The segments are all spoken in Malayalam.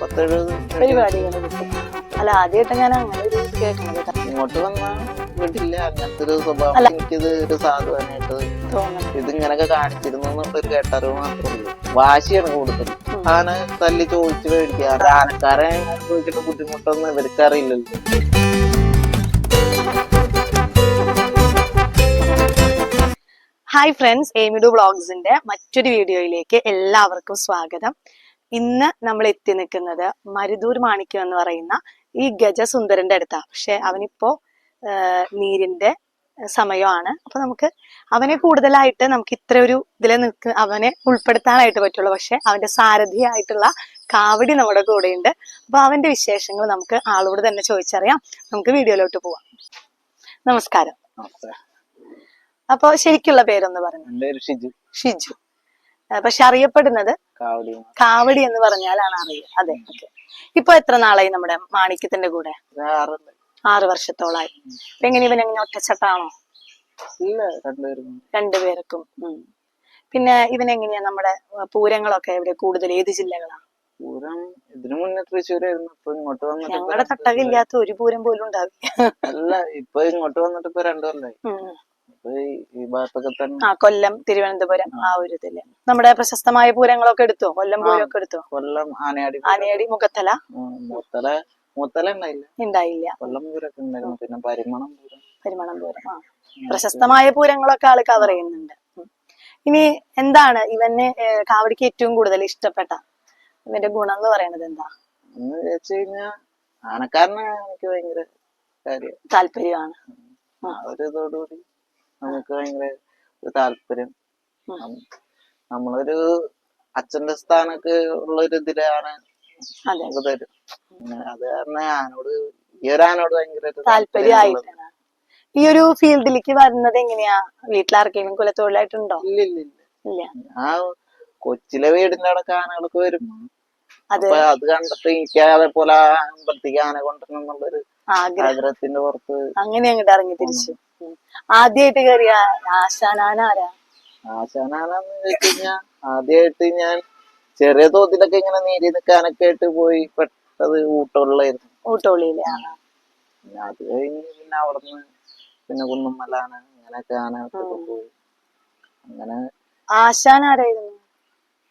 പത്തെഴുപത് പരിപാടികൾ അല്ല ആദ്യമായിട്ട് ഞാൻ അങ്ങനെ ഒരു കേൾക്കുന്നത്. ഇങ്ങോട്ട് വന്ന വീട്ടില്ല അങ്ങനത്തെ ഒരു സ്വഭാവം എനിക്കിത് ഒരു സാധുവാനായിട്ട് തോന്നുന്നു ഇത് ഇങ്ങനൊക്കെ കാണിച്ചിരുന്നു എന്നുള്ളൊരു കേട്ടറിവ് മാത്രമേ ഉള്ളൂ. വാശിയാണ് കൂടുതൽ ആന തല്ലി ചോദിച്ചു മേടിക്കുക. ആനക്കാരെ ചോദിച്ചിട്ട് ബുദ്ധിമുട്ടൊന്നും ഇവർക്ക് ഹായ് ഫ്രണ്ട്സ് എമിഡു വ്ളോഗ്സിന്റെ മറ്റൊരു വീഡിയോയിലേക്ക് എല്ലാവർക്കും സ്വാഗതം. ഇന്ന് നമ്മൾ എത്തി നിൽക്കുന്നത് മരുദൂർ മാണിക്യം എന്ന് പറയുന്ന ഈ ഗജസുന്ദരന്റെ അടുത്താണ് പക്ഷെ അവനിപ്പോ നീരിന്റെ സമയമാണ്. അപ്പൊ നമുക്ക് അവനെ കൂടുതലായിട്ട് നമുക്ക് ഇത്ര ഒരു ഇതിൽ നിൽക്ക് അവനെ ഉൾപ്പെടുത്താനായിട്ട് പറ്റുള്ളൂ. പക്ഷെ അവന്റെ സാരഥിയായിട്ടുള്ള കാവടി നമ്മുടെ കൂടെയുണ്ട്. അപ്പൊ അവന്റെ വിശേഷങ്ങൾ നമുക്ക് ആളോട് തന്നെ ചോദിച്ചറിയാം. നമുക്ക് വീഡിയോയിലോട്ട് പോവാം. നമസ്കാരം. അപ്പൊ ശരിക്കുള്ള പേരൊന്ന് പറഞ്ഞു? ഷിജു. ഷിജു. പക്ഷെ അറിയപ്പെടുന്നത് കാവടി എന്ന്. പറഞ്ഞാലാണ് അറിയുക അതെ ഓക്കെ. ഇപ്പൊ എത്ര നാളായി നമ്മുടെ മാണിക്യത്തിന്റെ കൂടെ? ആറു വർഷത്തോളായി. എങ്ങനെ ഇവൻ എങ്ങനെ ഒറ്റച്ചട്ടാണോ? രണ്ടുപേർക്കും. പിന്നെ ഇവൻ എങ്ങനെയാ നമ്മുടെ പൂരങ്ങളൊക്കെ എവിടെ കൂടുതൽ ഏത് ജില്ലകളാണ് പൂരം ഇതിനു മുന്നേ തൃശ്ശൂരായിരുന്നു. ഇപ്പൊ ഇങ്ങോട്ട് വന്നിട്ട് ഞങ്ങളുടെ തട്ടകില്ലാത്ത ഒരു പൂരം പോലും ഉണ്ടാവില്ല. അല്ല ഇപ്പൊ ഇങ്ങോട്ട് വന്നിട്ട് ഇപ്പൊ രണ്ടു കൊല്ലായി ഈ- ഈ ഭാഗത്തൊക്കെ തന്നെ ആ കൊല്ലം തിരുവനന്തപുരം ആ. ഒരു ഇതിൽ. നമ്മുടെ പ്രശസ്തമായ പൂരങ്ങളൊക്കെ എടുത്തു? കൊല്ലം പൂരൊക്കെ എടുത്തു? കൊല്ലം ആനയാടി ആനയടി മുഖത്തല? മുത്തല മുത്തല ഉണ്ടായില്ല. ഉണ്ടായില്ല. കൊല്ലം പൂരൊക്കെ ഉണ്ടായിരുന്നു. പിന്നെ പരിമണം പൂരം. പരിമണം പൂരം ആ. പ്രശസ്തമായ പൂരങ്ങളൊക്കെ ആൾ കവർ ചെയ്യുന്നുണ്ട് ഇനി എന്താണ് ഇവന് കാവടിക്ക് ഏറ്റവും കൂടുതൽ ഇഷ്ടപ്പെട്ട? ഇവന്റെ ഗുണം എന്ന് പറയുന്നത് എന്താ? എന്ന് വെച്ച് എനിക്ക് ഭയങ്കര താല്പര്യമാണ്. ആ ഒരു ഇതോടുകൂടി നമുക്ക് ഭയങ്കര ഒരു താല്പര്യം. നമ്മളൊരു അച്ഛന്റെ സ്ഥാനൊക്കെ ഉള്ള ഒരു ഇതിലാണ് നമുക്ക് തരും. അത് കാരണം ആനോട് ഈ ഒരു ആനോട് ഭയങ്കര താല്പര്യമായിട്ടാണ് ഈ ഒരു ഫീൽഡിലേക്ക് വരുന്നത് എങ്ങനെയാ? വീട്ടിലാർക്കെങ്കിലും കുലത്തൊഴിലായിട്ടുണ്ടോ? ഇല്ല ഇല്ല. ഇല്ല ആ കൊച്ചിലെ വീടിന്റെ അടക്കം ആനകളൊക്കെ വരും. അത് അപ്പൊ അത് കണ്ടിട്ട് എനിക്ക് അതേപോലെ അമ്പലത്തേക്ക് ആന കൊണ്ടുവരണം എന്നുള്ളൊരു ആഗ്രഹത്തിന്റെ പുറത്ത് അങ്ങനെ അങ്ങോട്ട് ഇറങ്ങി തിരിച്ചു. ആദ്യമായിട്ട് കേറിയ ആശാനാനാരാ ആശാനാനാന്ന് വെച്ച് ആദ്യായിട്ട് ആദ്യമായിട്ട് ഞാൻ ചെറിയ തോതിലൊക്കെ ഇങ്ങനെ നീരി നിൽക്കാനൊക്കെ ആയിട്ട് പോയി പെട്ടത് ഊട്ടോളിലായിരുന്നു. ഊട്ടോളിയിലെ. പിന്നെ അത് കഴിഞ്ഞ് പിന്നെ അവിടുന്ന് പിന്നെ കുന്നുമ്മലാണ് അങ്ങനെയൊക്കെ പോയി. അങ്ങനെ ആശാനാരായിരുന്നു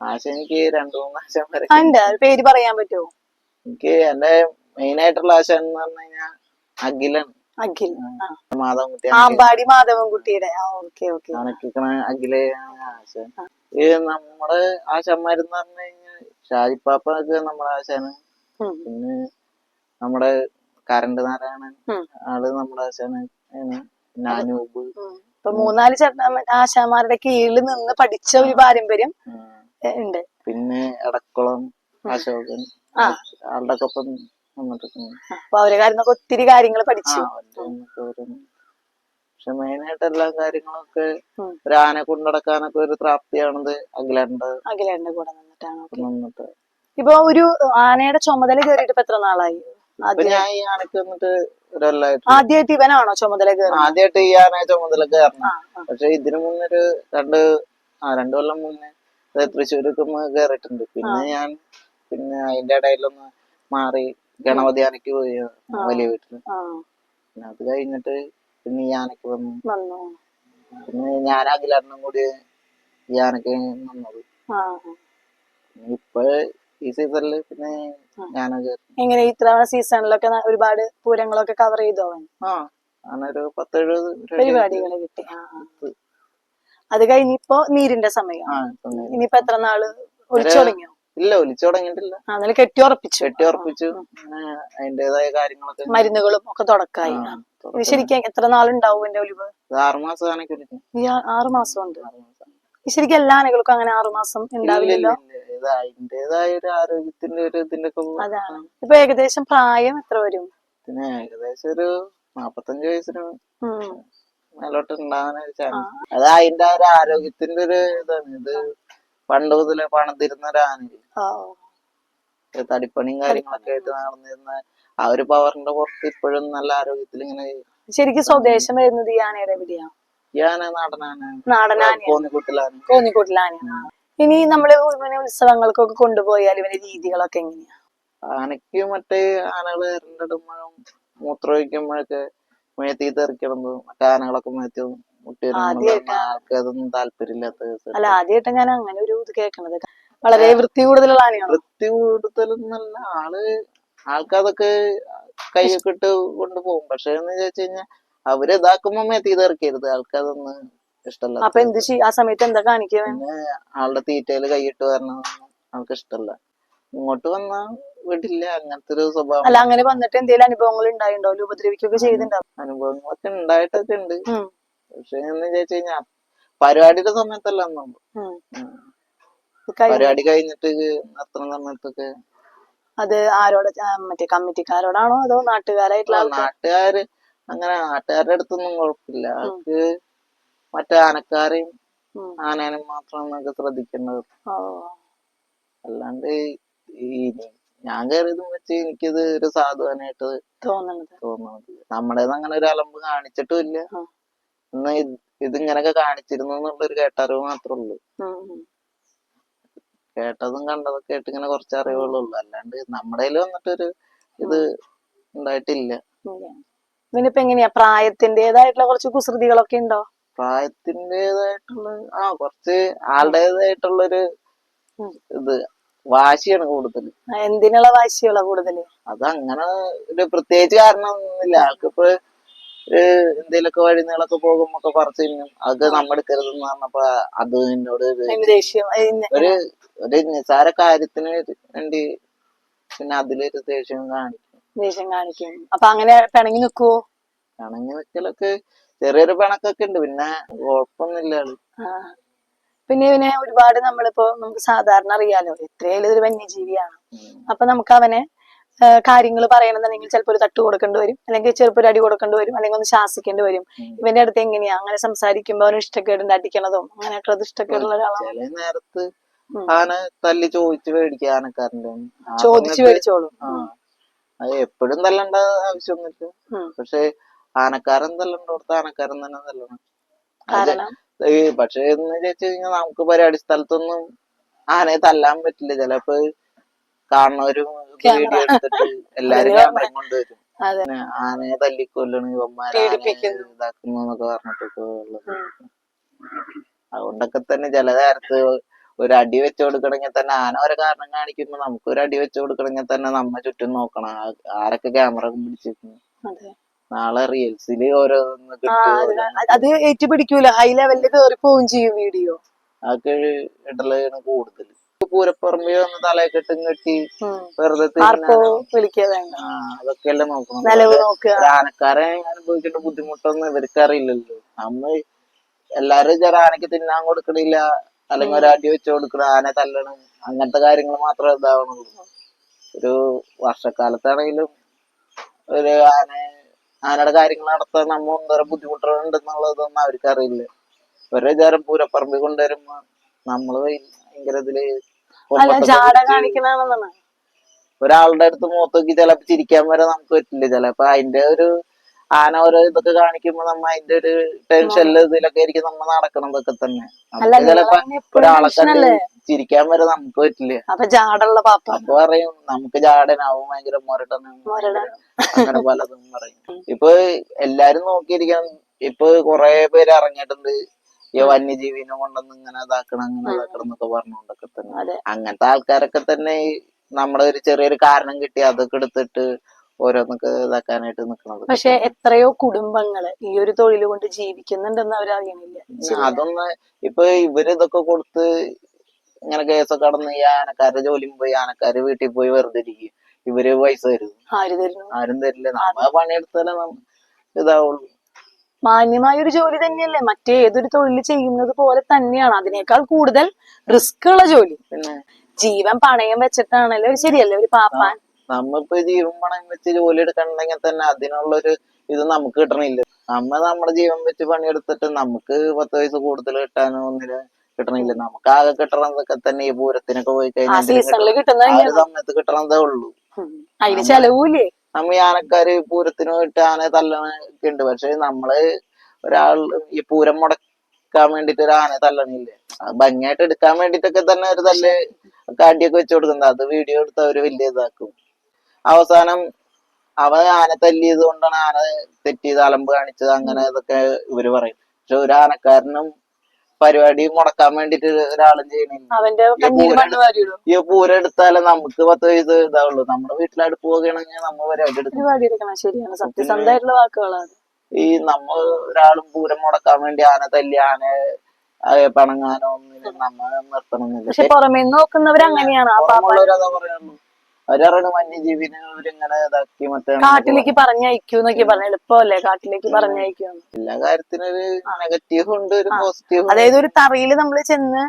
ആശ എനിക്ക് രണ്ടു മൂന്ന് ആശാൻ വരെ പേര് പറയാൻ പറ്റുമോ? എനിക്ക് എന്റെ മെയിൻ ആയിട്ടുള്ള ആശാൻ എന്ന് പറഞ്ഞു കഴിഞ്ഞാൽ അഖിലാണ് അഖിൽ. ആമ്പാടി മാധവൻകുട്ടിയുടെ ഓക്കെ അഖിലെ. ഈ നമ്മുടെ ആശാന്മാരെന്ന് പറഞ്ഞു കഴിഞ്ഞാൽ ഷാജിപ്പാപ്പൊക്കെ നമ്മുടെ ആശാന്. പിന്നെ നമ്മുടെ കരണ്ട് നാരായണൻ. ആൾ നമ്മുടെ ആശാന്. നാനൂബ് ഇപ്പൊ മൂന്നാൽ ആശാന്മാരുടെ കീഴിൽ നിന്ന് പഠിച്ച ഒരു പാരമ്പര്യം ഉണ്ട്. പിന്നെ എടക്കുളം അശോകൻ. ആളുടെ ഒക്കെ ഒപ്പം അപ്പൊ അവരെ കാര്യങ്ങളൊക്കെ ഒത്തിരി കാര്യങ്ങൾ പഠിച്ചു. പക്ഷെ മെയിൻ ആയിട്ട് എല്ലാ കാര്യങ്ങളൊക്കെ. ഒരു ആനെ കൊണ്ടടക്കാനൊക്കെ ഒരു പ്രാപ്തിയാണത് അഖിലന്റെ അഖിലന്റെ കൂടെ നിന്നിട്ടാണ്. ഓക്കെ. ഇപ്പൊ ഒരു ആനയുടെ ചുമതല കയറിയിട്ട് ഇപ്പൊ എത്ര നാളായി? ഇപ്പൊ ആദ്യം ഞാൻ ഈ ആനക്ക് വന്നിട്ട് ആദ്യമായിട്ട് ഇവനാണോ ചുമതല കയറുന്നത്? ആദ്യമായിട്ട് ഈ ആന ചുമതല കയറണം. പക്ഷെ ഇതിനു മുന്നൊരു രണ്ട് ആ രണ്ടു കൊല്ലം മുന്നേ തൃശ്ശൂരൊക്കെ കയറിയിട്ടുണ്ട്. പിന്നെ ഞാൻ പിന്നെ അതിന്റെ ഇടയിലൊന്ന് മാറി ഗണപതി ആനയ്ക്ക് പോയി വലിയ വീട്ടിൽ. പിന്നെ അത് കഴിഞ്ഞിട്ട് പിന്നെ ഈ ആനയ്ക്ക് വന്നു. വന്നു. പിന്നെ ഞാൻ അഖിലാട്ടനും കൂടി ഈ ആനയ്ക്ക് വന്നത് ആ. ഇപ്പൊ ഈ സീസണിൽ പിന്നെ ഞാനത് എങ്ങനെ ഇത്തവണ സീസണിലൊക്കെ ഒരുപാട് പൂരങ്ങളൊക്കെ കവർ ചെയ്തു അവൻ? ആ അങ്ങനൊരു പത്തെഴുപത് പരിപാടികൾ കിട്ടി. അത് കഴിഞ്ഞിപ്പോ നീരിന്റെ സമയം. ഇനിയിപ്പോ എത്ര നാൾ ഒളിച്ചു തുടങ്ങിയോ ഇല്ല ഒലിച്ചു തുടങ്ങിയിട്ടില്ല. കെട്ടിയുറപ്പിച്ചു. കെട്ടിയുറപ്പിച്ചു. കെട്ടി ഉറപ്പിച്ചു കെട്ടി ഉറപ്പിച്ചു അങ്ങനെ അതിന്റേതായ കാര്യങ്ങളൊക്കെ മരുന്നുകളും ഒക്കെ തുടക്കായി. ഇത് ശരിക്കും എത്ര നാളുണ്ടാവും എന്റെ ഒലിവ്? ആറുമാസം ആനയ്ക്ക് ഒലിക്കും ഈ ആ- മാസം ഉണ്ട്. ശരിക്കും എല്ലാ ആനകൾക്കും അങ്ങനെ ആറുമാസം ഉണ്ടാവില്ലല്ലോ? അതിന്റേതായ ഒരു ആരോഗ്യത്തിന്റെ ഒരു ഇതിന്റെ ഒക്കെ അതാണ്. ഇപ്പൊ ഏകദേശം പ്രായം എത്ര വരും? പിന്നെ ഏകദേശം ഒരു നാപ്പത്തഞ്ച് വയസ്സിന്. മേലോട്ട് ഉണ്ടാവാൻ ഒരു ചാൻസ് അത് അതിന്റെ ഒരു ആരോഗ്യത്തിന്റെ ഒരു ഇതാണ്. ഇത് പണ്ട് മുതലേ പണിതിരുന്ന ഒരു ആനയില്ലേ ആ, ഇത് തടിപ്പണിയും കാര്യങ്ങളൊക്കെ ആയിട്ട് നടന്നിരുന്ന ആ ഒരു പവറിന്റെ പുറത്ത് ഇപ്പോഴും നല്ല ആരോഗ്യത്തിൽ ഇങ്ങനെ ശരിക്കും സ്വദേശം വരുന്നത് ഈ ആനയുടെ എവിടെയാ? ഈ ആന നാടനാന നാടനാന കോന്നിക്കുട്ടിലാണ് കോന്നിക്കോട്ടിലെ ഇനി നമ്മൾ ഇവനെ ഉത്സവങ്ങൾക്കൊക്കെ കൊണ്ടുപോയാൽ ഇവന്റെ രീതികളൊക്കെ എങ്ങനെയാ? ആനക്ക് മറ്റേ ആനകൾ ഇരണ്ടിടുമ്പോഴും മൂത്രമൊഴിക്കുമ്പോഴൊക്കെ മേത്തി തെറിക്കണതും മറ്റേ ആനകളൊക്കെ മേത്തി മുട്ടി ആദ്യായിട്ടാ. ആൾക്ക് താല്പര്യമില്ലാത്ത അല്ല ആദ്യമായിട്ട് ഞാൻ അങ്ങനെ ഒരു ഇത് കേൾക്കണത് വളരെ വൃത്തി കൂടുതലുള്ള ആനയാണ്? വൃത്തി കൂടുതലൊന്നല്ല ആൾ ആൾക്കതൊക്കെ കൈയൊക്കെ ഇട്ട് കൊണ്ടുപോകും പക്ഷെ എന്ന് ചോദിച്ചു കഴിഞ്ഞാൽ അവർ ഇതാക്കുമ്പോ മേത്തി തെറിക്കരുത്. ആൾക്കതൊന്നും ഇഷ്ടമല്ല അപ്പൊ എന്ത് ചെയ്യും ആ സമയത്ത് എന്താ കാണിക്കുക പിന്നെ ആളുടെ തീറ്റയിൽ കൈയിട്ട് വരണം ആൾക്ക് ഇഷ്ടമല്ല. ഇങ്ങോട്ട് വന്നാ വിടില്ല. അങ്ങനത്തെ ഒരു സ്വഭാവം. അല്ല അങ്ങനെ വന്നിട്ട് എന്തെങ്കിലും അനുഭവങ്ങൾ ഉണ്ടായിണ്ടോ ഉപദ്രവിക്കുകയൊക്കെ ചെയ്തിട്ടുണ്ടാവും അനുഭവങ്ങളൊക്കെ ഉണ്ടായിട്ടൊക്കെ ഉണ്ട്. പക്ഷെ എന്ന് ചോദിച്ചു കഴിഞ്ഞാ പരിപാടിയുടെ സമയത്തല്ല പരിപാടി കഴിഞ്ഞിട്ട് നിർത്തുന്ന സമയത്തൊക്കെ അത് ആരോട് മറ്റേ കമ്മിറ്റിക്കാരോടാണോ അതോ നാട്ടുകാരായിട്ടുള്ള നാട്ടുകാര് അങ്ങനെ നാട്ടുകാരുടെ അടുത്തൊന്നും കുഴപ്പമില്ല. അവർക്ക് മറ്റേ ആനക്കാരെയും. ആനേനും മാത്രം നമുക്ക് ശ്രദ്ധിക്കേണ്ടത് അല്ലാണ്ട് ഈ ഞാൻ കയറിയതും വെച്ച് എനിക്കിത് ഒരു സാധുവാനായിട്ട് തോന്നുന്നത് തോന്നുന്നത് നമ്മുടേത് അങ്ങനെ ഒരു അലമ്പ് കാണിച്ചിട്ടും ഇല്ല. ആ. എന്നാ ഇത് ഇതിങ്ങനൊക്കെ കാണിച്ചിരുന്നു എന്നുള്ളൊരു കേട്ടറിവ് മാത്രമേ ഉള്ളൂ. കേട്ടതും കണ്ടതൊക്കെ ആയിട്ട് ഇങ്ങനെ കുറച്ച് അറിവുകളുള്ളൂ അല്ലാണ്ട് നമ്മുടെ വന്നിട്ടൊരു ഇത് ഉണ്ടായിട്ടില്ല. ഇവനിപ്പോ എങ്ങനെയാ? പ്രായത്തിന്റേതായിട്ടുള്ള കുറച്ച് കുസൃതികളൊക്കെ ഉണ്ടോ? പ്രായത്തിന്റേതായിട്ടുള്ള ആ കുറച്ച് ആളുടേതായിട്ടുള്ളൊരു ഒരു ഇത് വാശിയാണ് കൂടുതൽ എന്തിനുള്ള വാശിയുള്ള കൂടുതൽ? അത് അങ്ങനെ ഒരു പ്രത്യേകിച്ച് കാരണം ഒന്നുമില്ല ആൾക്കിപ്പോ ഒരു വഴി വഴിനീളൊക്കെ പോകുമ്പോ ഒക്കെ പറിച്ചു തിന്നും. അതൊക്കെ നമ്മ എന്ന് പറഞ്ഞപ്പോ അത് എന്നോട് ഒരു ഒരു നിസാര കാര്യത്തിന് വേണ്ടി പിന്നെ അതിലൊരു ദേഷ്യം കാണിക്കും. ദേഷ്യം കാണിക്കും. അപ്പൊ അങ്ങനെ പിണങ്ങി നിക്കുവോ? പിണങ്ങി നിക്കലൊക്കെ ചെറിയൊരു പിണക്കൊക്കെ ഉണ്ട്. പിന്നെ കുഴപ്പമൊന്നുമില്ല ആൾ പിന്നെ ഇവനെ ഒരുപാട് നമ്മളിപ്പോ നമുക്ക് സാധാരണ അറിയാലോ എത്രയായാലും ഒരു വന്യജീവിയാണ്. അപ്പൊ നമുക്ക് അവനെ കാര്യങ്ങൾ പറയണമെന്നുണ്ടെങ്കിൽ ചിലപ്പോൾ ഒരു തട്ട് കൊടുക്കേണ്ടി വരും. അല്ലെങ്കിൽ ചിലപ്പോൾ ഒരു അടി കൊടുക്കേണ്ടി വരും. അല്ലെങ്കിൽ ഒന്ന് ശാസിക്കേണ്ടി വരും. ഇവന്റെ അടുത്ത് എങ്ങനെയാ? അങ്ങനെ സംസാരിക്കുമ്പോൾ അവന് ഇഷ്ടക്കേടുണ്ട് അടിക്കണതും? അങ്ങനെയൊക്കെ ഇഷ്ടക്കേടുള്ള ഒരാളാണ്. ചില നേരത്ത് ആന തല്ലി ചോദിച്ചു മേടിക്കുക ആനക്കാരന്റെ ചോദിച്ചു മേടിച്ചോളൂ. അത് എപ്പോഴും തല്ലണ്ട ആവശ്യമൊന്നുമില്ല പക്ഷെ ആനക്കാരൻ തല്ലണ്ടോടത്ത് ആനക്കാരൻ തന്നെ തല്ലണം. പക്ഷെ എന്ന് വെച്ച് കഴിഞ്ഞാൽ നമുക്ക് പരിപാടി സ്ഥലത്തൊന്നും ആനയെ തല്ലാൻ പറ്റില്ല. ചിലപ്പോ കാണുന്നവരും. വീഡിയോ എടുത്തിട്ട് എല്ലാരും അതിന് ക്യാമറയും കൊണ്ടുവരും ആനയെ തല്ലിക്കൊല്ലണം ഇവന്മാരെ. ഇതാക്കുന്നു എന്നൊക്കെ പറഞ്ഞിട്ടൊക്കെ ഉള്ളത്. അതുകൊണ്ടൊക്കെ തന്നെ ചില നേരത്ത് ഒരു അടി വെച്ച് കൊടുക്കണമെങ്കിൽ തന്നെ ആന ഒരു കാരണം കാണിക്കുമ്പോ നമുക്ക് ഒരു അടി വെച്ച് കൊടുക്കണമെങ്കിൽ തന്നെ നമ്മ ചുറ്റും നോക്കണം. ആരൊക്കെ ക്യാമറ പിടിച്ചിരിക്കുന്നു. നാളെ റീൽസിൽ ഓരോന്ന് അത് ഏറ്റുപിടിക്കൂല. ഹൈ ലെവലിൽ പോവും ചെയ്യും വീഡിയോ. അതൊക്കെ ഇടലാണ് കൂടുതൽ പൂരപ്പറമ്പ് വന്ന് തലയെക്കെട്ടും കെട്ടി വെറുതെ അതൊക്കെയല്ലേ നോക്കണം. ആനക്കാരെ അനുഭവിക്കേണ്ട ബുദ്ധിമുട്ടൊന്നും ഇവർക്ക് അറിയില്ലല്ലോ നമ്മ എല്ലാരും ആനക്ക് തിന്നാൻ കൊടുക്കണില്ല. അല്ലെങ്കിൽ ഒരു അടി വെച്ച് കൊടുക്കണം ആന തല്ലണം. അങ്ങനത്തെ കാര്യങ്ങൾ മാത്രമേ ഇതാവണുള്ളൂ. ഒരു വർഷക്കാലത്താണെങ്കിലും ഒരു ആന ആനയുടെ കാര്യങ്ങൾ നടത്താൻ നമ്മ എന്തോരം ബുദ്ധിമുട്ടുകളുണ്ടെന്നുള്ളതൊന്നും അവർക്ക് അറിയില്ല ഒരു വിചാരം പൂരപ്പറമ്പിൽ കൊണ്ടുവരുമ്പോ നമ്മൾ ഭയങ്കര ഇതിൽ ജാട ഒരാളുടെ അടുത്ത് മൂത്തോക്കി ചിലപ്പോ ചിരിക്കാൻ വരെ നമുക്ക് പറ്റില്ല ചിലപ്പോ. അതിന്റെ ഒരു ആന ഓരോ ഇതൊക്കെ കാണിക്കുമ്പോ നമ്മ അതിന്റെ ഒരു ടെൻഷനിൽ ഇതിലൊക്കെ ആയിരിക്കും നമ്മ നടക്കണതൊക്കെ തന്നെ. ചിലപ്പോ ഒരാളൊക്കെ ഒരാളെ കണ്ട് ചിരിക്കാൻ വരെ നമുക്ക് പറ്റില്ല. അപ്പൊ ജാടുള്ള പാപ്പ അപ്പൊ പറയും നമുക്ക് ജാടനാവും ഭയങ്കര മുരടനാവും. അങ്ങനെ പലതും പറയും. ഇപ്പൊ എല്ലാരും നോക്കിയിരിക്കണം ഇപ്പൊ കൊറേ പേര് ഇറങ്ങിയിട്ടുണ്ട്. ഈ വന്യജീവിനെ കൊണ്ടൊന്നും ഇങ്ങനെ ഇതാക്കണം അങ്ങനെ ഇതാക്കണം എന്നൊക്കെ പറഞ്ഞുകൊണ്ടൊക്കെ തന്നെ. അങ്ങനത്തെ ആൾക്കാരൊക്കെ തന്നെ ഈ നമ്മുടെ ഒരു ചെറിയൊരു കാരണം കിട്ടി അതൊക്കെ എടുത്തിട്ട് ഓരോന്നൊക്കെ ഇതാക്കാനായിട്ട് നിക്കണത് പക്ഷെ എത്രയോ കുടുംബങ്ങൾ ഈ ഒരു തൊഴിൽ കൊണ്ട് ജീവിക്കുന്നുണ്ടെന്ന് അവർ അറിയണില്ല അതൊന്ന് ഇപ്പൊ ഇവർ ഇതൊക്കെ കൊടുത്ത് ഇങ്ങനെ കേസൊക്കെ കടന്ന് ഈ ആനക്കാരുടെ ജോലിയും പോയി ആനക്കാര് വീട്ടിൽ പോയി വെറുതെ ഇരിക്കും. ഇവർ പൈസ തരും. ആരും തരില്ല. നമ്മ പണിയെടുത്താലേ ഇതാവുള്ളൂ. മാന്യമായ ഒരു ജോലി തന്നെയല്ലേ? മറ്റേതൊരു തൊഴിൽ ചെയ്യുന്നത് പോലെ തന്നെയാണ്. അതിനേക്കാൾ കൂടുതൽ റിസ്ക് ഉള്ള ജോലി. പിന്നെ ജീവൻ പണയം വെച്ചിട്ടാണല്ലോ ശരിയല്ലേ? ഒരു പാപ്പാൻ നമ്മളിപ്പോ ജീവൻ പണയം വെച്ച് ജോലി എടുക്കണമെങ്കിൽ തന്നെ അതിനുള്ള ഒരു ഇത് നമുക്ക് കിട്ടണില്ല. നമ്മ നമ്മുടെ ജീവൻ വെച്ച് പണിയെടുത്തിട്ട് നമുക്ക് പത്ത് വയസ്സ് കൂടുതൽ കിട്ടാനോ ഒന്നിൽ കിട്ടണില്ല. നമുക്ക് ആകെ കിട്ടണതൊക്കെ തന്നെ ഈ പൂരത്തിനൊക്കെ പോയി കഴിഞ്ഞാൽ ആ സമയത്ത് കിട്ടണതേ ഉള്ളൂ. അതിന് ചെലവൂലേ നമ്മ ആനക്കാര് പൂരത്തിന് പോയിട്ട് ആന തല്ലണൊക്കെ ഉണ്ട്. പക്ഷെ നമ്മൾ ഒരാൾ ഈ പൂരം മുടക്കാൻ വേണ്ടിട്ട് ഒരു ആന തല്ലണില്ലേ? ഭംഗിയായിട്ട് എടുക്കാൻ വേണ്ടിട്ടൊക്കെ തന്നെ ഒരു തല്ല് കാട്ടിയൊക്കെ വെച്ചു കൊടുക്കുന്നത് അത് വീഡിയോ എടുത്ത് അവർ വലിയ ഇതാക്കും. അവസാനം അവൻ ആന തല്ലിയത് കൊണ്ടാണ് ആന തെറ്റിയത് അലമ്പ് കാണിച്ചത് അങ്ങനെ ഇതൊക്കെ ഇവർ പറയും. പക്ഷെ ഒരു ആനക്കാരനും പരിപാടി മുടക്കാൻ വേണ്ടിട്ട് ഒരാളും ചെയ്യണില്ല. വാരിയിടും. ഈ പൂരം എടുത്താലേ നമുക്ക് പത്ത് വയസ്സ് ഇതാവുള്ളൂ. നമ്മുടെ വീട്ടിലായിട്ട് പോവുകയാണെങ്കിൽ നമ്മൾ പരിപാടി എടുക്കും. ശരിയാണ്. സത്യസന്ധമായിട്ടുള്ള വാക്കുകളാണ്. ഈ നമ്മ ഒരാളും പൂരം മുടക്കാൻ വേണ്ടി ആന തല്ലി ആന പണങ്ങാനോ ഒന്നും നമ്മൾ നിർത്തണമെന്നില്ല പക്ഷെ പുറമേ നോക്കുന്നവർ അങ്ങനെയാണ് അവരറിയണ വന്യജീവിനെ അവരിങ്ങനെ ഇതാക്കി മറ്റേ കാട്ടിലേക്ക് പറഞ്ഞയക്കൂ എന്നൊക്കെ പറഞ്ഞ എളുപ്പമല്ലേ കാട്ടിലേക്ക് പറഞ്ഞയക്കൂ എല്ലാ കാര്യത്തിനൊരു നെഗറ്റീവ് ഉണ്ട് ഒരു പോസിറ്റീവ് അതായത് ഒരു തറയിൽ നമ്മൾ ചെന്ന്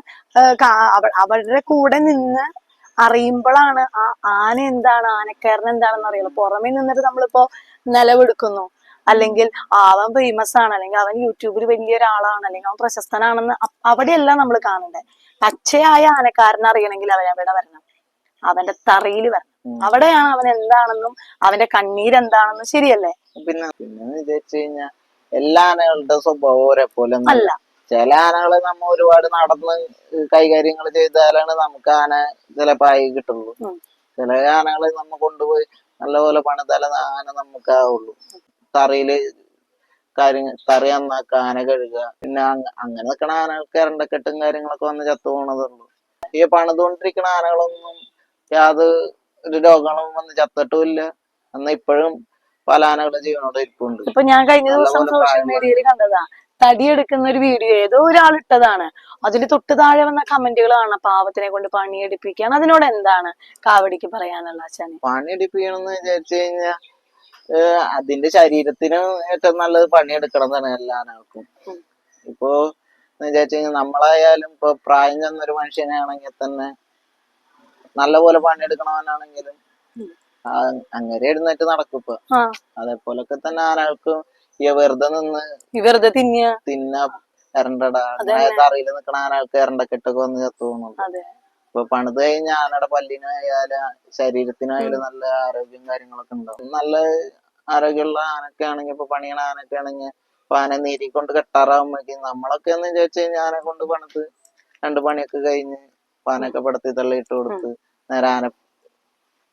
അവരുടെ കൂടെ നിന്ന് അറിയുമ്പോഴാണ് ആ ആന എന്താണ് ആനക്കാരൻ എന്താണെന്ന് അറിയുള്ളൂ പുറമേ നിന്നിട്ട് നമ്മളിപ്പോ നിലവെടുക്കുന്നു അല്ലെങ്കിൽ അവൻ ഫേമസ് ആണ് അല്ലെങ്കിൽ അവൻ യൂട്യൂബിൽ വലിയ ഒരാളാണ് അല്ലെങ്കിൽ അവൻ പ്രശസ്തനാണെന്ന് അവിടെയല്ല നമ്മൾ കാണണ്ടേ പച്ചയായ ആനക്കാരനെ അറിയണമെങ്കിൽ അവൻ അവിടെ വരണം? അവന്റെ തറയിൽ വരണം. അവിടെയാണ് അവൻ എന്താണെന്നും അവന്റെ കണ്ണീര് എന്താണെന്നും ശരിയല്ലേ? പിന്നെ പിന്നെ വിചാരിച്ചു കഴിഞ്ഞാൽ എല്ലാ ആനകളുടെ സ്വഭാവം ഒരേപോലെ പോലെ അല്ല. ചില ആനകളെ നമ്മ ഒരുപാട് നടന്ന് കൈകാര്യങ്ങൾ ചെയ്താലാണ് നമുക്ക് ആന ചിലപ്പോ ആയി കിട്ടുള്ളൂ. ചില ആനകളെ നമ്മ കൊണ്ടുപോയി നല്ലപോലെ പണിതാലേ ആന നമുക്ക് ആവുള്ളൂ. തറയിൽ കാര്യങ്ങൾ തറി നന്നാക്ക ആന കഴുകുക. പിന്നെ അങ്ങ- അങ്ങനെ നിൽക്കണ ആനകൾക്ക് ഇരണ്ടക്കെട്ടും കാര്യങ്ങളൊക്കെ വന്ന് ചത്തു പോണതുള്ളൂ ഈ പണിതുകൊണ്ടിരിക്കണ ആനകളൊന്നും യാതൊരു രോഗങ്ങളും വന്ന് ചത്തിട്ടുമില്ല. എന്നാ ഇപ്പോഴും പല ആനകളുടെ ജീവനോടെ ഇരിപ്പുണ്ട്. ഇപ്പൊ ഞാൻ കഴിഞ്ഞ ദിവസം സോഷ്യൽ മീഡിയയിൽ കണ്ടതാ. തടി എടുക്കുന്ന ഒരു വീഡിയോ ഏതോ ഒരാൾ ഇട്ടതാണ്. അതിൽ തൊട്ട് താഴെ വന്ന കമന്റുകൾ കാണാം പാവത്തിനെ കൊണ്ട് പണിയെടുപ്പിക്കുകയാണ് അതിനോട് എന്താണ് കാവടിക്ക് പറയാനുള്ള അച്ഛന് പണിയെടുപ്പിക്കണമെന്ന് വിചാരിച്ചു കഴിഞ്ഞാ ഏഹ് അതിന്റെ ശരീരത്തിന് ഏറ്റവും നല്ലത് പണിയെടുക്കണം തന്നെ എല്ലാ ആനകൾക്കും ഇപ്പോ വിചാരിച്ചു കഴിഞ്ഞാൽ നമ്മളായാലും ഇപ്പൊ പ്രായം ചെന്നൊരു മനുഷ്യനാണെങ്കിൽ തന്നെ നല്ലപോലെ പണിയെടുക്കണവനാണെങ്കിലും അങ്ങനെ എഴുന്നേറ്റ് നടക്കും ഇപ്പൊ. അതേപോലൊക്കെ തന്നെ ആരാൾക്കും ഈ വെറുതെ നിന്ന് വെറുതെ തിന്നിയ തിന്ന ഇരണ്ടട അങ്ങനെ തറയിൽ നിൽക്കണ ആനകൾക്ക് ഇരണ്ടക്കെട്ടൊക്കെ വന്ന് ചത്തുന്നു ഇപ്പൊ പണിത് കഴിഞ്ഞ ആനയുടെ പല്ലിനായാലും ശരീരത്തിനായാലും നല്ല ആരോഗ്യം കാര്യങ്ങളൊക്കെ ഉണ്ടാവും. നല്ല ആരോഗ്യമുള്ള ആനൊക്കെ ആണെങ്കിൽ ഇപ്പൊ പണിയണ ആനൊക്കെ ആണെങ്കിൽ ഇപ്പൊ ആന നീരി കൊണ്ട് കെട്ടാറാവുമ്പോഴേക്കും നമ്മളൊക്കെ എന്ന് ചോദിച്ചു കഴിഞ്ഞാൽ ആനെ കൊണ്ട് പണിത് രണ്ട് പണിയൊക്കെ കഴിഞ്ഞ് പാനൊക്കെ പടത്തി തള്ളിയിട്ട് കൊടുത്ത് നേരെ ആന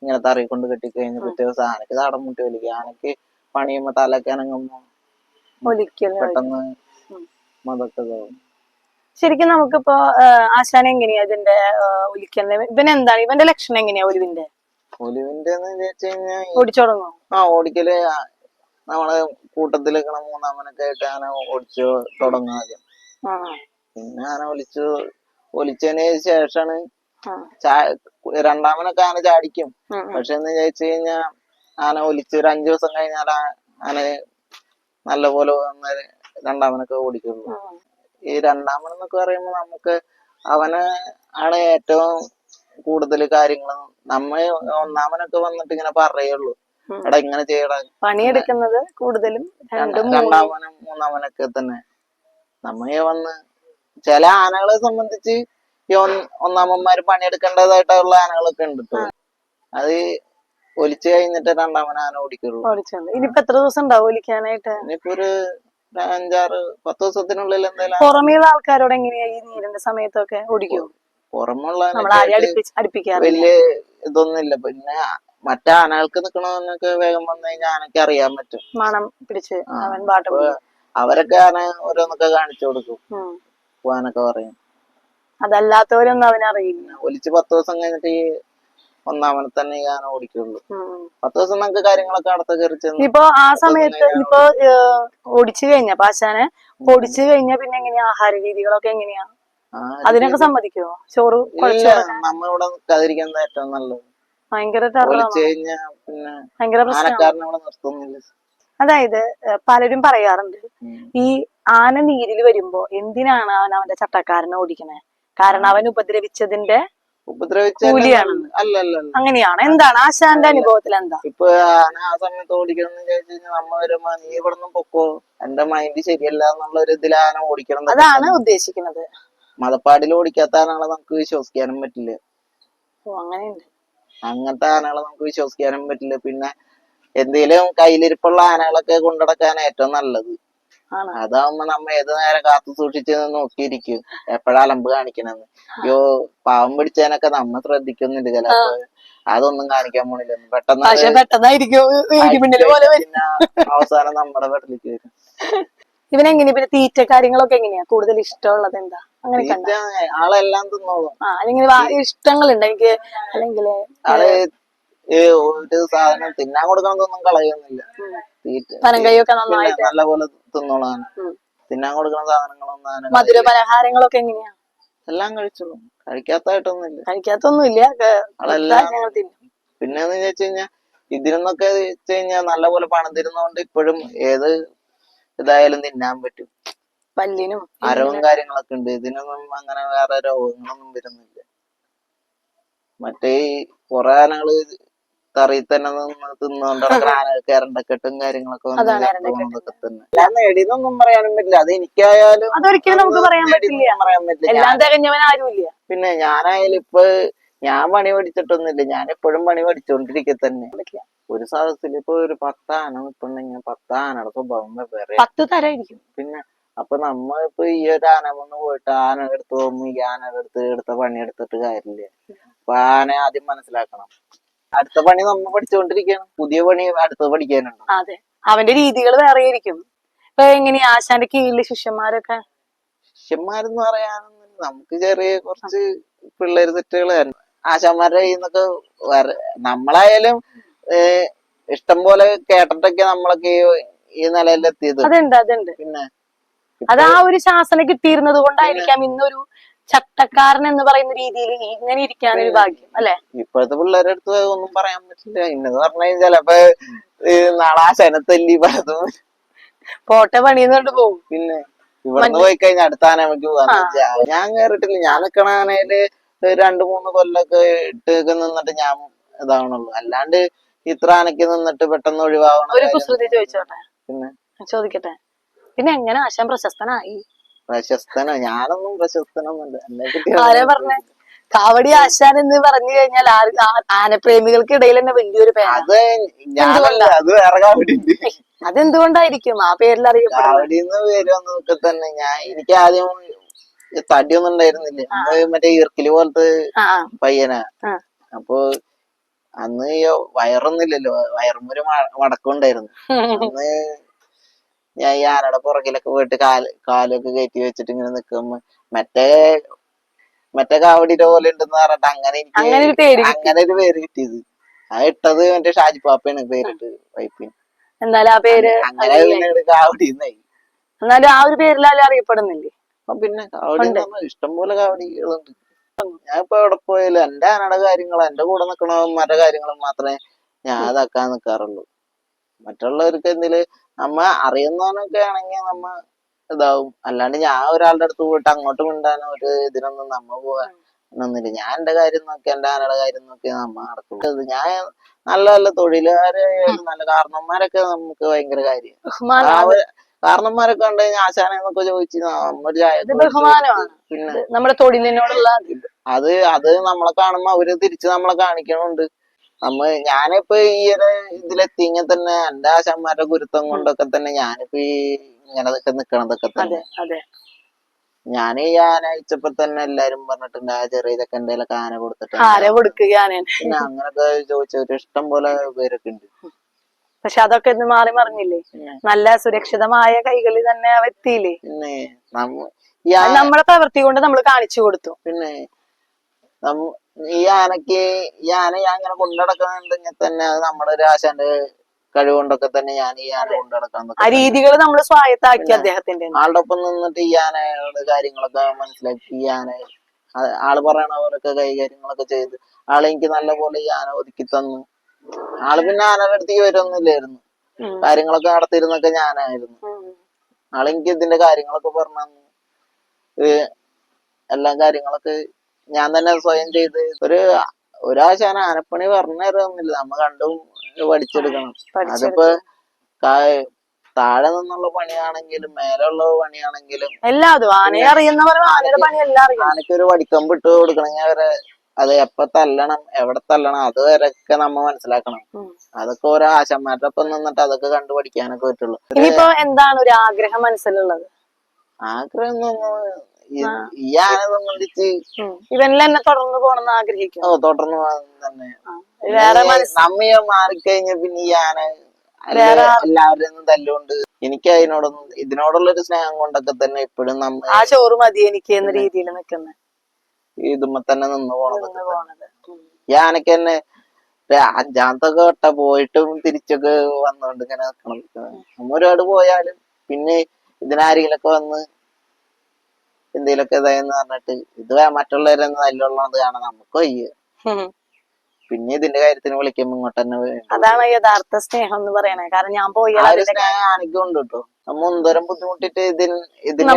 ഇങ്ങനെ തറി കൊണ്ട് കെട്ടി കഴിഞ്ഞ് പിറ്റേ ദിവസം ആനക്ക് താടം മുട്ടി വലിക്കുക. ആനക്ക് പണിയുമ്പോ തലയൊക്കെ അനങ്ങുമ്പോ പെട്ടെന്ന്. മതൊക്കെ ശരിക്കും നമുക്കിപ്പോ ആശാന എങ്ങനെയാ ഇതിന്റെ ഒലിക്കുന്നത് ഇവൻ എന്താണ്? ഇവന്റെ ലക്ഷണം എങ്ങനെയാ ഒലിവിന്റെ? ഒലിവിന്റെ എന്ന് വിചാരിച്ചു കഴിഞ്ഞാൽ ഓടിച്ചു ആ ഓടിക്കൽ നമ്മളെ കൂട്ടത്തിൽ നിൽക്കണ മൂന്നാമനൊക്കെ ആയിട്ട് ആന ഓടിച്ചു തുടങ്ങും പിന്നെ ആന ഒലിച്ചു ഒലിച്ചതിന് ശേഷമാണ് രണ്ടാമനൊക്കെ ആന ചാടിക്കും. പക്ഷെ എന്ന് വിചാരിച്ചു കഴിഞ്ഞാ ആന ഒലിച്ച് ഒരു അഞ്ചു ദിവസം കഴിഞ്ഞാൽ ആന നല്ലപോലെ വന്ന് രണ്ടാമനൊക്കെ ഓടിക്കുള്ളൂ. ഈ രണ്ടാമൻ എന്നൊക്കെ പറയുമ്പോ നമുക്ക് അവന് ആണ് ഏറ്റവും കൂടുതൽ കാര്യങ്ങൾ നമ്മ ഒന്നാമനൊക്കെ വന്നിട്ട് ഇങ്ങനെ പറയുള്ളൂ. എടാ ഇങ്ങനെ ചെയ്യടാ. പണിയെടുക്കുന്നത് കൂടുതലും രണ്ടും രണ്ടാമനും മൂന്നാമനൊക്കെ തന്നെ. നമ്മ വന്ന് ചില ആനകളെ സംബന്ധിച്ച് ഈ ഒന്ന്- ഒന്നാമന്മാര് പണിയെടുക്കേണ്ടതായിട്ടുള്ള ആനകളൊക്കെ ഉണ്ട്. അത് ഒലിച്ചു കഴിഞ്ഞിട്ട് രണ്ടാമൻ ആന ഓടിക്കുള്ളൂ. ഇനിയിപ്പോ എത്ര ദിവസം ഉണ്ടാവും ഒലിക്കാനായിട്ട്? ഇനിയിപ്പോ ഒരു അഞ്ചാറ് പത്ത് ദിവസത്തിനുള്ളിൽ എന്തായാലും പുറമേയുള്ള ആൾക്കാരോട് എങ്ങനെയാ ഈ നീരിന്റെ സമയത്തൊക്കെ ഓടിക്കും? പുറമുള്ള വലിയ ഇതൊന്നും ഇല്ല പിന്നെ മറ്റേ ആനകൾക്ക് നിക്കണമെന്നൊക്കെ വേഗം വന്നു കഴിഞ്ഞാൽ ആനക്ക് അറിയാൻ പറ്റും. മണം പിടിച്ച് അവൻ പാട്ട് അവരൊക്കെ ആന ഓരോന്നൊക്കെ കാണിച്ചു കൊടുക്കും. പോവാനൊക്കെ പറയും. അതല്ലാത്തവരൊന്നും അവനറിയില്ല. ഒലിച്ച് പത്ത് ദിവസം കഴിഞ്ഞിട്ട് ഈ ഒന്നാമനെ തന്നെ ഞാൻ ഓടിക്കുള്ളൂ. പത്ത് ദിവസം നമുക്ക് കാര്യങ്ങളൊക്കെ അടുത്ത് കയറി ഇപ്പൊ ആ സമയത്ത് ഇപ്പൊ ഓടിച്ചു കഴിഞ്ഞ പാശാനെ ഓടിച്ചു കഴിഞ്ഞ പിന്നെ എങ്ങനെയാ? ആഹാര രീതികളൊക്കെ എങ്ങനെയാ? അതിനൊക്കെ സമ്മതിക്കോ ചോറ് നമ്മളിവിടെ നിൽക്കാതിരിക്കുന്നത് ഏറ്റവും നല്ലത്. ഭയങ്കര ഭയങ്കര അതായത് പലരും പറയാറുണ്ട് ഈ ആന നീരിൽ വരുമ്പോ എന്തിനാണ് അവൻ അവന്റെ ചട്ടക്കാരനെ ഓടിക്കണേ? കാരണം അവൻ ഉപദ്രവിച്ചതിന്റെ ഉപദ്രവിച്ച കൂലിയാണ്. അല്ല അല്ല അല്ല അങ്ങനെയാണ്. എന്താണ്? ആശാന്റെ അനുഭവത്തിൽ എന്താ ഇപ്പൊ ആന ആ സമയത്ത് ഓടിക്കണം എന്ന് കഴിഞ്ഞാൽ നമ്മ വരുമ്പോ നീ ഇവിടെ നിന്നും പൊക്കോ. എന്റെ മൈൻഡ് ശരിയല്ല എന്നുള്ള ഒരു ഇതിൽ ആന ഓടിക്കണം അതാണ് ഉദ്ദേശിക്കുന്നത്. മതപ്പാടിൽ ഓടിക്കാത്ത ആനകളെ നമുക്ക് വിശ്വസിക്കാനും പറ്റില്ല. ഓ അങ്ങനെയുണ്ട്. അങ്ങനത്തെ ആനകളെ നമുക്ക് വിശ്വസിക്കാനും പറ്റില്ല. പിന്നെ എന്തെങ്കിലും കയ്യിലിരിപ്പുള്ള ആനകളൊക്കെ കൊണ്ടുനടക്കാൻ ഏറ്റവും നല്ലത്. ആണ്? അതാവുമ്പോ നമ്മ ഏത് നേരം കാത്തു സൂക്ഷിച്ച് നോക്കിയിരിക്കും. എപ്പോഴാ അലമ്പ് കാണിക്കണെന്ന്. അയ്യോ പാവം പിടിച്ചതിനൊക്കെ നമ്മ ശ്രദ്ധിക്കുന്നുണ്ട് ചിലപ്പോ. അതൊന്നും കാണിക്കാൻ പോണില്ല. പെട്ടെന്ന് പെട്ടെന്നായിരിക്കും അവസാനം നമ്മുടെ വീട്ടിലേക്ക് വരും. ഇവനെങ്ങനെ പിന്നെ തീറ്റ കാര്യങ്ങളൊക്കെ എങ്ങനെയാ? കൂടുതൽ ഇഷ്ടമുള്ളത് എന്താ? അങ്ങനെ ആളെല്ലാം തിന്നോളും. ആ അല്ലെങ്കിൽ ഇഷ്ടങ്ങളുണ്ട്. എനിക്ക് അല്ലെങ്കിൽ ഈ ഒരു സാധനം തിന്നാൻ കൊടുക്കണതൊന്നും കളയുന്നില്ല. തീറ്റ പിന്നെ നല്ല പോലെ തിന്നോളാണ് തിന്നാൻ കൊടുക്കണ സാധനങ്ങളൊന്നും മധുര പലഹാരങ്ങളൊക്കെ എങ്ങനെയാ? എല്ലാം കഴിച്ചോളും. കഴിക്കാത്തായിട്ടൊന്നുമില്ല. കഴിക്കാത്തൊന്നുമില്ല. പിന്നെ പിന്നെന്ന് വെച്ച് കഴിഞ്ഞാൽ ഇതിനൊക്കെ വെച്ച് കഴിഞ്ഞാൽ നല്ലപോലെ പണം തരുന്നോണ്ട് ഇപ്പോഴും ഏത് ഇതായാലും തിന്നാൻ പറ്റും. പല്ലിനും അരവും കാര്യങ്ങളൊക്കെ ഉണ്ട്. ഇതിനൊന്നും അങ്ങനെ വേറെ രോഗങ്ങളൊന്നും വരുന്നില്ല. മറ്റേ ഈ കുറെ ആനകൾ തറയിൽ തന്നെ നിന്ന് തിന്നുകൊണ്ട് നടക്കുന്ന ആനകൾക്ക് ഇരണ്ടക്കെട്ടും കാര്യങ്ങളൊക്കെ വന്ന് അതാണ് ചത്തു ഇരണ്ടക്കെട്ട്. പോകുന്നതൊക്കെ തന്നെ. ഞാൻ നേടിയെന്നൊന്നും പറയാനും പറ്റില്ല. അത് എനിക്കായാലും അതൊരിക്കലും നമുക്ക് പറയാൻ നേടിയെന്നൊന്നും പറ്റില്ല. പറയാൻ പറ്റില്ല. എല്ലാം തികഞ്ഞവൻ ആരുമില്ല. പിന്നെ ഞാനായാലും ഇപ്പൊ ഞാൻ പണി പഠിച്ചിട്ടൊന്നുമില്ല. ഞാൻ എപ്പോഴും പണി പഠിച്ചോണ്ടിരിക്കെ തന്നെ. ഒരു സദസ്സിൽ ഇപ്പൊ ഒരു പത്ത് ആന നിൽപ്പുണ്ടെങ്കിൽ പത്ത് ആനയുടെ സ്വഭാവം പത്ത് തരായിരിക്കും. പിന്നെ അപ്പൊ നമ്മ ഇപ്പൊ ഈ ഒരു ആന വന്ന് പോയിട്ട് ആന എടുത്ത് പോകുമ്പോ ഈ ആനയുടെ അടുത്ത് എടുത്ത പണി എടുത്തിട്ട് കാര്യമില്ല. അപ്പൊ ആന ആദ്യം മനസ്സിലാക്കണം. അടുത്ത പണി നമ്മൾ പഠിച്ചുകൊണ്ടിരിക്കുകയാണ് പുതിയ പണി അടുത്തത് പഠിക്കാനുണ്ട്. അതെ. അവന്റെ രീതികൾ വേറെ ആയിരിക്കും. ഇപ്പൊ എങ്ങനെയാ ആശാന്റെ കീഴിൽ ശിഷ്യന്മാരൊക്കെ? ശിഷ്യന്മാരെന്ന് പറയാനൊന്നും നമുക്ക് ചെറിയ കുറച്ച് പിള്ളേര് തെറ്റുകൾ ആശാന്മാരുടെ കയ്യിൽ നിന്നൊക്കെ നമ്മളായാലും ഇഷ്ടം പോലെ കേട്ടിട്ടൊക്കെ നമ്മളൊക്കെ ഈ- ഈ നിലയിലെത്തിയത് അതുണ്ട് അതുണ്ട് പിന്നെ അത് ആ ഒരു ശാസന കിട്ടിയിരുന്നത് കൊണ്ടായിരിക്കാം ഇന്നൊരു ചട്ടക്കാരൻ എന്ന് പറയുന്ന രീതിയിൽ ഇങ്ങനെ ഇരിക്കാനൊരു ഭാഗ്യം അല്ലെ? ഇപ്പോഴത്തെ പിള്ളേരുടെ അടുത്ത് ഒന്നും പറയാൻ പറ്റില്ല. ഇന്നെന്ന് പറഞ്ഞു ചെലപ്പോ നാളെ ആശാനെ തല്ലി പലതും. പോട്ടെ പണിയുന്നോണ്ട് പോകും. പിന്നെ ഇവിടുന്ന് പോയി കഴിഞ്ഞാൽ അടുത്ത ആനമയ്ക്ക് പോവാന്ന് വെച്ചാ ഞാൻ കേറിട്ടില്ല ഞാൻ നിക്കണ ആനയിൽ രണ്ടു മൂന്ന് കൊല്ലൊക്കെ ഇട്ടൊക്കെ നിന്നിട്ട് ഞാൻ ഇതാവണുള്ളൂ. അല്ലാണ്ട് ഇത്ര ആനയ്ക്ക് നിന്നിട്ട് പെട്ടെന്ന് ഒഴിവാകണം ഒരു കുസൃതി ചോദിച്ചോട്ടെ? പിന്നെ? ചോദിക്കട്ടെ? പിന്നെ എങ്ങനെ ആശാൻ പ്രശസ്തനായി? പ്രശസ്തനോ. ഞാനൊന്നും പ്രശസ്തനൊന്നുമല്ല. എന്നെ കാവടി ആശാൻ എന്ന് പറഞ്ഞു കഴിഞ്ഞാൽ ആനപ്രേമികൾക്ക് ഇടയിൽ തന്നെ വലിയൊരു അത് ഞാനല്ല അത് വേറെ കാവടിയുണ്ട്. അതെന്തുകൊണ്ടായിരിക്കും? ആ പേരിൽ അറിയപ്പെടുന്നത്? പേര് തന്നെ ഞാൻ എനിക്ക് ആദ്യം തടിയൊന്നും ഉണ്ടായിരുന്നില്ല. മറ്റേ ഈർക്കിൽ പോലത്തെ പയ്യനാ. അപ്പൊ അന്ന് വയറൊന്നുമില്ലല്ലോ. വയറുമ്പൊരു വടക്കുണ്ടായിരുന്നു അന്ന് ഞാൻ ഈ ആനയുടെ പുറകിലൊക്കെ പോയിട്ട് കാൽ കാലൊക്കെ കയറ്റി വെച്ചിട്ട് ഇങ്ങനെ നിക്കുമ്പോ മറ്റേ മറ്റേ കാവടിയുടെ പോലെ ഉണ്ടെന്ന് പറഞ്ഞിട്ട് അങ്ങനെ എനിക്ക് അങ്ങനെ ഒരു പേര് കിട്ടിയത്. ആ ഇട്ടത് മറ്റേ ഷാജി പാപ്പയാണ് പേരിട്ട് വൈപ്പിന്. എന്നാലും ആ പേര് അങ്ങനെ കാവടി എന്നാലും ആ ഒരു പേരിലാലും അറിയപ്പെടുന്നില്ലേ? അപ്പൊ പിന്നെ കാവടി ഇഷ്ടംപോലെ കാവടികളുണ്ട്. ഞാൻ ഇപ്പൊ എവിടെ പോയാലും എന്റെ ആനയുടെ കാര്യങ്ങൾ എന്റെ കൂടെ നിക്കണവന്മാരുടെ കാര്യങ്ങളും മാത്രമേ ഞാൻ ഇതാക്കാൻ നിക്കാറുള്ളൂ. മറ്റുള്ളവർക്ക് എന്തെങ്കിലും നമ്മ അറിയുന്നവനൊക്കെ ആണെങ്കിൽ നമ്മ ഇതാവും. അല്ലാണ്ട് ഞാൻ ഒരാളുടെ അടുത്ത് പോയിട്ട് അങ്ങോട്ട് മിണ്ടാനോ ഒരു ഇതിനൊന്നും നമ്മ പോകാനൊന്നുമില്ല ഞാൻ എന്റെ കാര്യം നോക്കി എന്റെ ആനയുടെ കാര്യം നോക്കി നമ്മ നടക്കുള്ളൂ. ഞാൻ നല്ല നല്ല തൊഴിലുകാര് നല്ല കാരണന്മാരൊക്കെ നമുക്ക് ഭയങ്കര കാര്യം. കാരണന്മാരൊക്കെ ഉണ്ട് ഞാൻ ആശാനെന്നൊക്കെ ചോദിച്ച് ചായ ബഹുമാനമാണ്. പിന്നെ നമ്മുടെ തൊഴിലിനോടുള്ള അത് അത് നമ്മളെ കാണുമ്പോ അവർ തിരിച്ച് നമ്മളെ കാണിക്കണുണ്ട്. നമ്മ ഞാനിപ്പോ ഈ ഒരു ഇതിലെത്തിങ്ങ തന്നെ എന്റെ ആശാന്മാരുടെ ഗുരുത്വം കൊണ്ടൊക്കെ തന്നെ ഞാനിപ്പോ ഈ ഇങ്ങനെ നിക്കണതൊക്കെ തന്നെ. ഞാൻ ഈ ആന അയച്ചപ്പോ തന്നെ എല്ലാരും പറഞ്ഞിട്ടുണ്ട് ആ ചെറിയ ഇതൊക്കെ എന്തെങ്കിലുമൊക്കെ ആന കൊടുത്തിട്ട് ആരെ കൊടുക്കുകയാണ്. പിന്നെ അങ്ങനൊക്കെ ചോദിച്ചവര് ഇഷ്ടം പോലെ പേരൊക്കെ ഉണ്ട്. പക്ഷെ അതൊക്കെ ഇന്ന് മാറി മറിഞ്ഞില്ലേ? നല്ല സുരക്ഷിതമായ കൈകളിൽ തന്നെ അവ എത്തിയില്ലേ? പിന്നെ നമ്മ ഈ അത് ആന നമ്മുടെ പ്രവൃത്തി കൊണ്ട് നമ്മൾ കാണിച്ചു കൊടുത്തു. പിന്നെ ഈ ആനക്ക് ഈ ആന ഞാൻ ഇങ്ങനെ കൊണ്ടുനടക്കുന്നുണ്ടെങ്കിൽ തന്നെ. അത് നമ്മുടെ ഒരു ആശാന്റെ കഴിവുകൊണ്ടൊക്കെ തന്നെ ഞാൻ ഈ ആന കൊണ്ടുനടക്കാൻ ആ രീതികൾ നമ്മൾ സ്വായത്താക്കി അദ്ദേഹത്തിന്റെ ആളുടെ ഒപ്പം നിന്നിട്ട് ഈ ആനയുടെ കാര്യങ്ങളൊക്കെ മനസ്സിലാക്കി. ഈ ആന ആൾ പറയണ അവരൊക്കെ കൈകാര്യങ്ങളൊക്കെ ചെയ്ത് ആളെ എനിക്ക് നല്ല പോലെ ഈ ആന ഒതുക്കി തന്നു. ആൾ പിന്നെ ആനയുടെ അടുത്തേക്ക് വരുന്നില്ലായിരുന്നു കാര്യങ്ങളൊക്കെ നടത്തിയിരുന്നൊക്കെ ഞാനായിരുന്നു. ആളെനിക്ക് ഇതിന്റെ കാര്യങ്ങളൊക്കെ പറഞ്ഞു എല്ലാ കാര്യങ്ങളൊക്കെ ഞാൻ തന്നെ സ്വയം ചെയ്ത് ഒരു ഒരാശാന ആനപ്പണി പറഞ്ഞു തരുന്നില്ല. നമ്മ കണ്ടും പഠിച്ചെടുക്കണം. അതിപ്പോ താഴെ നിന്നുള്ള പണിയാണെങ്കിലും മേലുള്ള പണിയാണെങ്കിലും എല്ലാതും ആനയെ അറിയുന്നവർ ആനയുടെ പണി എല്ലാം അറിയാം. ആനയ്ക്ക് ഒരു വടിക്കമ്പ് ഇട്ട് കൊടുക്കണമെങ്കിൽ അവരെ അത് എപ്പ തല്ലണം എവിടെ തല്ലണം അതുവരെയൊക്കെ നമ്മ മനസ്സിലാക്കണം. അതൊക്കെ ഓരോ ആശന്മാരുടെ ഒപ്പം നിന്നിട്ട് അതൊക്കെ കണ്ടു പഠിക്കാനൊക്കെ പറ്റുള്ളൂ. ഇനിയിപ്പോ എന്താണ് ഒരു ആഗ്രഹം മനസ്സിലുള്ളത്? ആഗ്രഹം സംബന്ധിച്ച് തന്നെ തുടർന്ന് പോകണമെന്ന് ആഗ്രഹിക്കും. ഓ, തുടർന്ന് തന്നെ. വേറെ നമ്മയെ മാറിക്കഴിഞ്ഞ പിന്നെ ഈ ആന എല്ലാവരും തല്ലുകൊണ്ട് എനിക്ക് അതിനോടൊന്നും ഇതിനോടുള്ള ഒരു സ്നേഹം കൊണ്ടൊക്കെ തന്നെ ഇപ്പോഴും നമ്മ ആ ചോറ് മതി എനിക്ക് എന്ന രീതിയിൽ നിൽക്കുന്നത് ഇതുമ്മ തന്നെ നിന്ന് പോണത്. ഈ ആനക്ക് തന്നെ ഒരു അഞ്ചാമത്തൊക്കെ വട്ട പോയിട്ടും തിരിച്ചൊക്കെ വന്നോണ്ട് ഇങ്ങനെ നിക്കണം. നമ്മ ഒരുപാട് പോയാലും പിന്നെ ഇതിനാരെങ്കിലൊക്കെ വന്ന് എന്തേലൊക്കെ ഇതായെന്ന് പറഞ്ഞിട്ട് ഇത് മറ്റുള്ളവരെ തല്ലുള്ളത് കാണാൻ നമുക്ക് വയ്യ. പിന്നെ ഇതിന്റെ കാര്യത്തിന് വിളിക്കുമ്പോ ഇങ്ങോട്ട് തന്നെ. അതാണ് യഥാർത്ഥ സ്നേഹം എന്ന് പറയണേ. കാരണം ഞാൻ പോയി ആനക്കും ഉണ്ട് കേട്ടോ. മുന്തോരം ബുദ്ധിമുട്ടിട്ട് ഇതിന് ഇതിനെ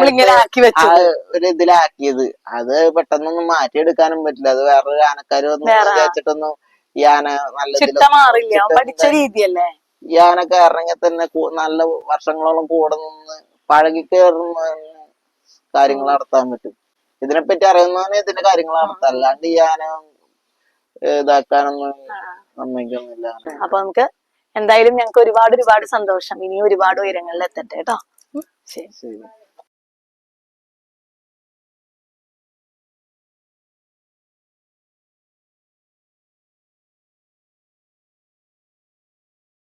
ഒരു ഇതിലാക്കിയത്. അത് പെട്ടെന്നൊന്നും മാറ്റിയെടുക്കാനും പറ്റില്ല. അത് വേറൊരു ആനക്കാര് വന്ന് വിചാരിച്ചിട്ടൊന്നും ഈ ആന നല്ല പഠിച്ച രീതിയല്ലേ? ഈ ആന കയറണമെങ്കിൽ തന്നെ നല്ല വർഷങ്ങളോളം കൂടെ നിന്ന് പഴകി കയറുന്ന കാര്യങ്ങൾ നടത്താൻ പറ്റും. ഇതിനെപ്പറ്റി അറിയുന്നവനെ ഇതിന്റെ കാര്യങ്ങൾ നടത്താം. അല്ലാണ്ട് ആന ഇതാക്കാനൊന്നും സമ്മതിക്കൊന്നുമില്ല അപ്പൊ നമുക്ക് എന്തായാലും ഞങ്ങൾക്ക് ഒരുപാട് ഒരുപാട് സന്തോഷം. ഇനി ഒരുപാട് ഉയരങ്ങളിൽ എത്തട്ടെ കേട്ടോ ശരി.